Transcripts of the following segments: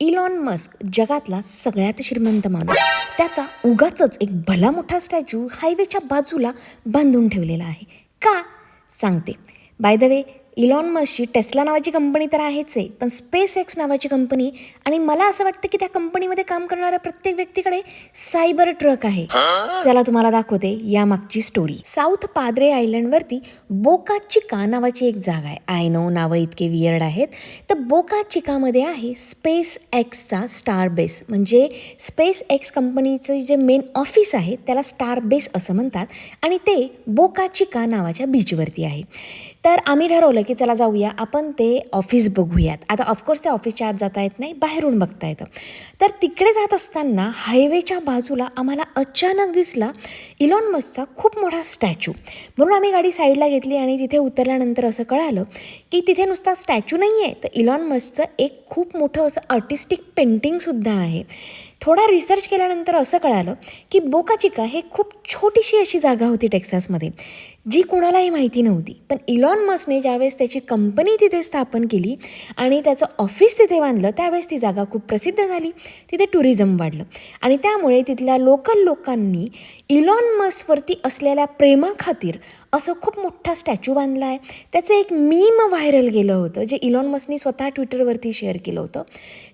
Elon Musk जगातला सगळ्यात श्रीमंत माणूस. त्याचा उगाच एक भला मोठा स्टॅच्यू हायवेच्या बाजूला बांधून ठेवलेला आहे. का? सांगते. बाय द वे इलॉन मस्कची टेस्ला नावाची कंपनी तर आहेच आहे पण स्पेस एक्स नावाची कंपनी आणि मला असं वाटतं की त्या कंपनीमध्ये काम करणाऱ्या प्रत्येक व्यक्तीकडे सायबर ट्रक आहे. चला तुम्हाला दाखवते या मागची स्टोरी साऊथ पाद्रे आयलंडवरती बोका चिका नावाची एक जागा आहे. आय नो नावं इतके वियर्ड आहेत. तर बोका चिकामध्ये आहे स्पेस एक्सचा स्टार बेस म्हणजे स्पेस एक्स कंपनीचं जे मेन ऑफिस आहे त्याला स्टार बेस असं म्हणतात. आणि ते बोका चिका नावाच्या बीचवरती आहे. तर आम्ही ठरवलं की चला जाऊया आपण ते ऑफिस बघूयात. आता ऑफकोर्स त्या ऑफिसच्या आत जाता येत नाही बाहेरून बघता येतं. तर तिकडे जात असताना हायवेच्या बाजूला आम्हाला अचानक दिसला इलॉन मस्कचा खूप मोठा स्टॅच्यू म्हणून आम्ही गाडी साईडला घेतली आणि तिथे उतरल्यानंतर असं कळालं की तिथे नुसता स्टॅच्यू नाही आहे तर इलॉन मस्कचं एक खूप मोठं असं आर्टिस्टिक पेंटिंगसुद्धा आहे. थोडा रिसर्च केल्यानंतर असं कळालं की बोकाचिका हे खूप छोटीशी अशी जागा होती टेक्सासमध्ये जी कोणालाही माहिती नव्हती. पण इलॉन मस्कने ज्यावेळेस त्याची कंपनी तिथे स्थापन केली आणि त्याचं ऑफिस तिथे बांधलं. त्यावेळेस ती जागा खूप प्रसिद्ध झाली. तिथे टुरिझम वाढलं. आणि त्यामुळे तिथल्या लोकल लोकांनी इलॉन मस्कवरती असलेल्या प्रेमाखातीर असं खूप मोठा स्टॅच्यू बांधला आहे. त्याचं एक मीम व्हायरल गेलं होतं जे इलॉन मस्कनी स्वतः ट्विटरवरती शेअर केलं होतं.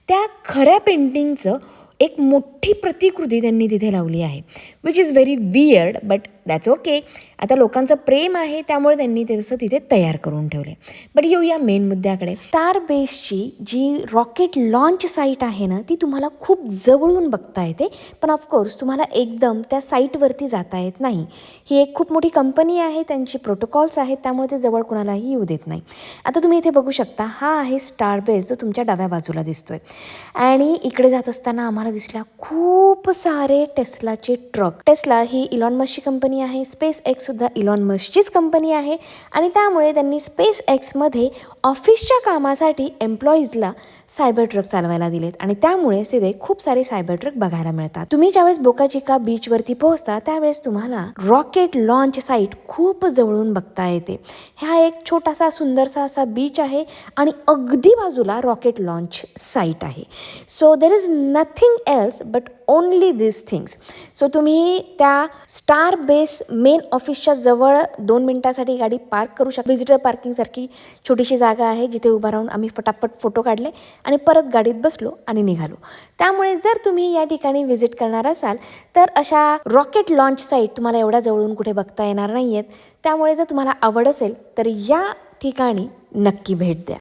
त्या खऱ्या पेंटिंगचं एक मोठी प्रतिकृती त्यांनी तिथे लावली आहे which is very weird but that's okay आता लोकांचं प्रेम आहे त्यामुळे त्यांनी ते तसं तिथे तयार करून ठेवले बट येऊया मेन मुद्द्याकडे. स्टार बेसची जी रॉकेट लॉन्च साईट आहे ना ती तुम्हाला खूप जवळून बघता येते. पण ऑफकोर्स तुम्हाला एकदम त्या साईटवरती जाता येत नाही. ही एक खूप मोठी कंपनी आहे त्यांची प्रोटोकॉल्स आहेत त्यामुळे ते जवळ कोणालाही येऊ देत नाही. आता तुम्ही इथे बघू शकता हा आहे स्टार बेस जो तुमच्या डाव्या बाजूला दिसतोय. आणि इकडे जात असताना आम्हाला दिसला खूप सारे टेस्लाचे ट्रक टेस्ला ही इलॉन मस्कची कंपनी आहे स्पेस एक्ससुद्धा इलॉन मस्कचीच कंपनी आहे आणि त्यामुळे त्यांनी स्पेस एक्समध्ये ऑफिसच्या कामासाठी एम्प्लॉईजला सायबर ट्रक चालवायला दिलेत आणि त्यामुळे तिथे खूप सारे सायबर ट्रक बघायला मिळतात. तुम्ही ज्यावेळेस बोकाचिका बीचवरती पोहोचता त्यावेळेस तुम्हाला रॉकेट लॉन्च साईट खूप जवळून बघता येते. हा एक छोटासा सुंदरसा असा बीच आहे आणि अगदी बाजूला रॉकेट लॉन्च साईट आहे. So there is nothing else but only this things so तुम्ही त्या स्टार बेस मेन ऑफिसच्या जवळ दोन मिनटासाठी गाडी पार्क करू शकता. व्हिजिटर पार्किंगसारखी छोटीशी जागा आहे जिथे उभा राहून आम्ही फटाफट फोटो काढले आणि परत गाडीत बसलो आणि निघालो. त्यामुळे जर तुम्ही या ठिकाणी व्हिजिट करणार असाल तर अशा रॉकेट लॉन्च साईट तुम्हाला एवढ्या जवळून कुठे बघता येणार नाही आहेत त्यामुळे जर तुम्हाला आवड असेल तर या ठिकाणी नक्की भेट द्या.